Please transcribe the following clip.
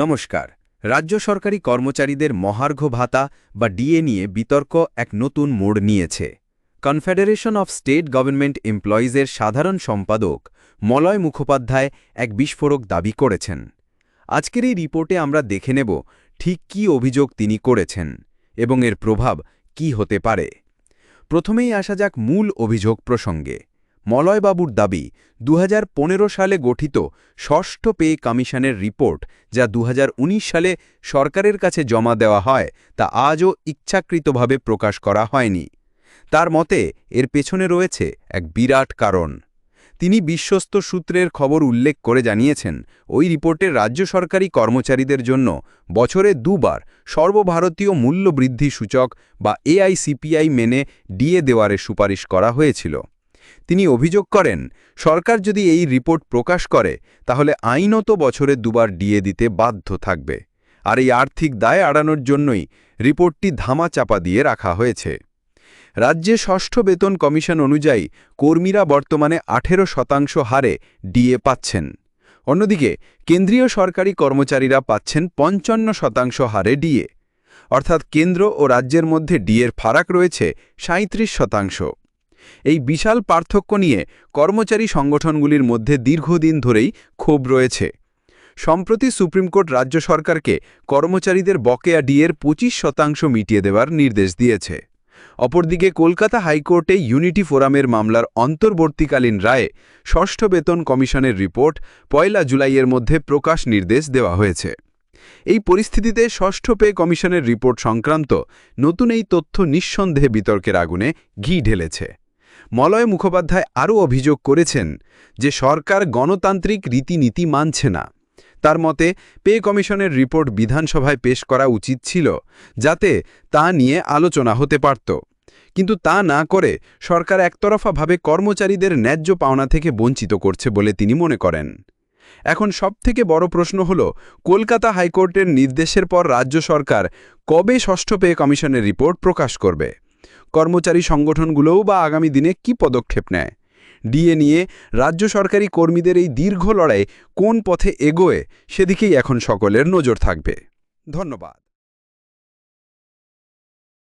নমস্কার। রাজ্য সরকারি কর্মচারীদের মহার্ঘ ভাতা বা ডিএ নিয়ে বিতর্ক এক নতুন মোড় নিয়েছে। কনফেডারেশন অফ স্টেট গভর্নমেন্ট এমপ্লয়িজের সাধারণ সম্পাদক মলয় মুখোপাধ্যায় এক বিস্ফোরক দাবি করেছেন। আজকের এই রিপোর্টে আমরা দেখে নেব ঠিক কি অভিযোগ তিনি করেছেন এবং এর প্রভাব কি হতে পারে। প্রথমেই আসা যাক মূল অভিযোগ প্রসঙ্গে। মলয়বাবুর দাবি দু হাজার পনেরো সালে গঠিত ষষ্ঠ পে কমিশনের রিপোর্ট যা দুহাজার উনিশ সালে সরকারের কাছে জমা দেওয়া হয়, তা আজও ইচ্ছাকৃতভাবে প্রকাশ করা হয়নি। তার মতে, এর পেছনে রয়েছে এক বিরাট কারণ। তিনি বিশ্বস্ত সূত্রের খবর উল্লেখ করে জানিয়েছেন, ওই রিপোর্টে রাজ্য সরকারি কর্মচারীদের জন্য বছরে দুবার সর্বভারতীয় মূল্যবৃদ্ধি সূচক বা এআইসিপিআই মেনে ডিএ দেওয়ারের সুপারিশ করা হয়েছিল। তিনি অভিযোগ করেন, সরকার যদি এই রিপোর্ট প্রকাশ করে, তাহলে আইনত বছরে দুবার ডিএ দিতে বাধ্য থাকবে। আর এই আর্থিক দায় আড়ানোর জন্যই রিপোর্টটি ধামা চাপা দিয়ে রাখা হয়েছে। রাজ্যে ষষ্ঠ বেতন কমিশন অনুযায়ী কর্মীরা বর্তমানে আঠেরো শতাংশ হারে ডিএ পাচ্ছেন। অন্যদিকে, কেন্দ্রীয় সরকারি কর্মচারীরা পাচ্ছেন পঞ্চান্ন শতাংশ হারে ডিএ। অর্থাৎ কেন্দ্র ও রাজ্যের মধ্যে ডিএর ফারাক রয়েছে সাঁত্রিশ শতাংশ। এই বিশাল পার্থক্য নিয়ে কর্মচারী সংগঠনগুলির মধ্যে দীর্ঘদিন ধরেই ক্ষোভ রয়েছে। সম্প্রতি সুপ্রিম কোর্ট রাজ্য সরকারকে কর্মচারীদের বকেয়া ডিএর পঁচিশ শতাংশ মিটিয়ে দেওয়ার নির্দেশ দিয়েছে। অপরদিকে কলকাতা হাইকোর্টে ইউনিটি ফোরামের মামলার অন্তর্বর্তীকালীন রায়ে ষষ্ঠ বেতন কমিশনের রিপোর্ট পয়লা জুলাইয়ের মধ্যে প্রকাশ নির্দেশ দেওয়া হয়েছে। এই পরিস্থিতিতে ষষ্ঠ পে কমিশনের রিপোর্ট সংক্রান্ত নতুন এই তথ্য নিঃসন্দেহে বিতর্কের আগুনে ঘি ঢেলেছে। মলয় মুখোপাধ্যায় আরও অভিযোগ করেছেন যে সরকার গণতান্ত্রিক রীতিনীতি মানছে না। তার মতে, পে কমিশনের রিপোর্ট বিধানসভায় পেশ করা উচিত ছিল, যাতে তা নিয়ে আলোচনা হতে পারত। কিন্তু তা না করে সরকার একতরফাভাবে কর্মচারীদের ন্যায্য পাওনা থেকে বঞ্চিত করছে বলে তিনি মনে করেন। এখন সবথেকে বড় প্রশ্ন হল, কলকাতা হাইকোর্টের নির্দেশের পর রাজ্য সরকার কবে ষষ্ঠ পে কমিশনের রিপোর্ট প্রকাশ করবে? কর্মচারী সংগঠনগুলোও বা আগামী দিনে কি পদক্ষেপ নেয়? ডিএ নিয়ে রাজ্য সরকারি কর্মীদের এই দীর্ঘ লড়াই কোন পথে এগোয়, সেদিকেই এখন সকলের নজর থাকবে। ধন্যবাদ।